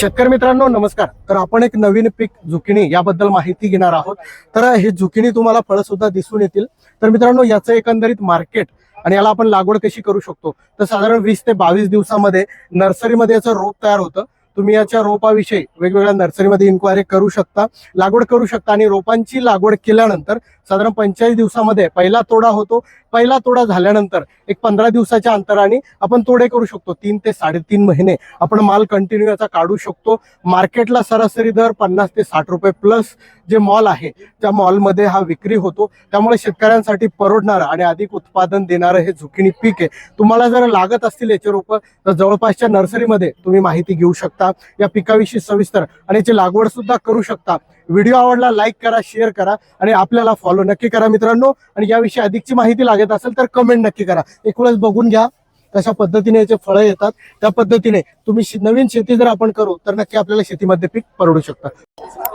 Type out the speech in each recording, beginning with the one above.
शेतकरी मित्रांनो नमस्कार. तर आपण एक नवीन पीक झुकिणी याबद्दल माहिती घेणार आहोत. तर हे झुकिणी तुम्हाला फळं सुद्धा दिसून येतील. तर मित्रांनो याचं एकंदरीत मार्केट आणि याला आपण लागवड कशी करू शकतो? तर साधारण वीस ते बावीस दिवसामध्ये नर्सरीमध्ये याचं रोप तयार होतं. तुम्ही याच्या रोपाविषयी वेगवेगळ्या नर्सरीमध्ये इन्क्वायरी करू शकता लागवड करू शकता. आणि रोपांची लागवड केल्यानंतर साधारण पंचेचाळीस दिवसामध्ये पहिला तोडा होतो. पहिला तोडा झाल्यानंतर एक पंधरा दिवसाच्या अंतराने आपण तोडे करू शकतो. तीन ते साडेतीन महिने आपण माल कंटिन्यू याचा काढू शकतो. मार्केटला सरासरी दर पन्नास ते साठ रुपये प्लस जे मॉल आहे त्या मॉलमध्ये हा विक्री होतो. त्यामुळे शेतकऱ्यांसाठी परवडणारं आणि अधिक उत्पादन देणारं हे झुकिनी पीक आहे. तुम्हाला जर लागत असतील याचे रोपं तर जवळपासच्या नर्सरीमध्ये तुम्ही माहिती घेऊ शकता. या पिकाविषयी सविस्तर आणि याची लागवड सुद्धा करू शकता. व्हिडिओ आवडला लाईक करा शेअर करा आणि आपल्याला फॉलो नक्की करा मित्रांनो. आणि याविषयी अधिकची माहिती लागत असेल तर कमेंट नक्की करा. एक वेळेस बघून घ्या कशा पद्धतीने याचे फळं येतात. त्या पद्धतीने तुम्ही नवीन शेती जर आपण करू तर नक्की आपल्याला शेतीमध्ये पीक परवडू शकतं.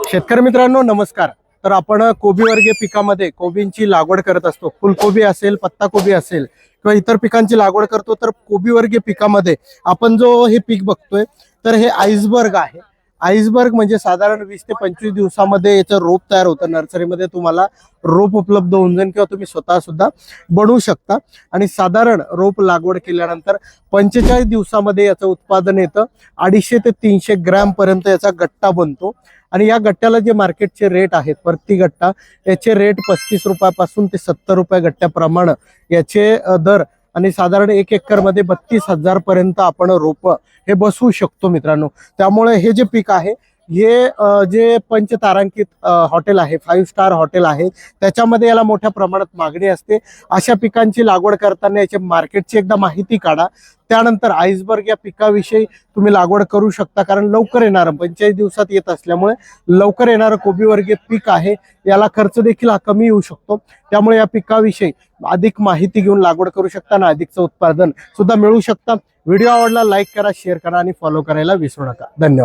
शेतकरी मित्रांनो नमस्कार. तर आपण कोबीवर्गीय पिकामध्ये कोबींची लागवड करत असतो. फुलकोबी असेल पत्ताकोबी असेल किंवा इतर पिकांची लागवड करतो तर कोबीवर्गीय पिकामध्ये आपण जो हे पीक बघतोय तर हे आईसबर्ग आहे. आईसबर्ग म्हणजे साधारण वीस ते पंचवीस दिवसामध्ये याचं रोप तयार होतं. नर्सरीमध्ये तुम्हाला रोप उपलब्ध होऊन जाईल किंवा तुम्ही स्वतः सुद्धा बनवू शकता. आणि साधारण रोप लागवड केल्यानंतर पंचेचाळीस दिवसामध्ये याचं उत्पादन येतं. अडीचशे ते तीनशे ग्रॅम पर्यंत याचा गट्टा बनतो. आणि या गट्ट्याला जे मार्केटचे रेट आहेत प्रति गट्टा याचे रेट पस्तीस रुपयापासून ते सत्तर रुपये गट्ट्याप्रमाणे. याचे दर आणि साधारण एक एकरमध्ये बत्तीस हजार पर्यंत आपण रोप हे बसवू शकतो मित्रांनो. त्यामुळे हे जे पीक आहे हे जे पंचतारांकित हॉटेल आहे फाईव्ह स्टार हॉटेल आहे त्याच्यामध्ये याला मोठ्या प्रमाणात मागणी असते. अशा पिकांची लागवड करताना याची मार्केटची एकदा माहिती काढा. त्यानंतर आईसबर्ग या पिकाविषयी तुम्ही लागवड करू शकता कारण लवकर येणारं पंचेचाळीस दिवसात येत असल्यामुळे लवकर येणारं कोबीवर्गीय पीक आहे. याला खर्च देखील हा कमी येऊ शकतो. त्यामुळे या पिकाविषयी अधिक माहिती घेऊन लागवड करू शकता आणि अधिकचं उत्पादन सुद्धा मिळू शकता. व्हिडिओ आवडला लाईक करा शेअर करा आणि फॉलो करायला विसरू नका. धन्यवाद.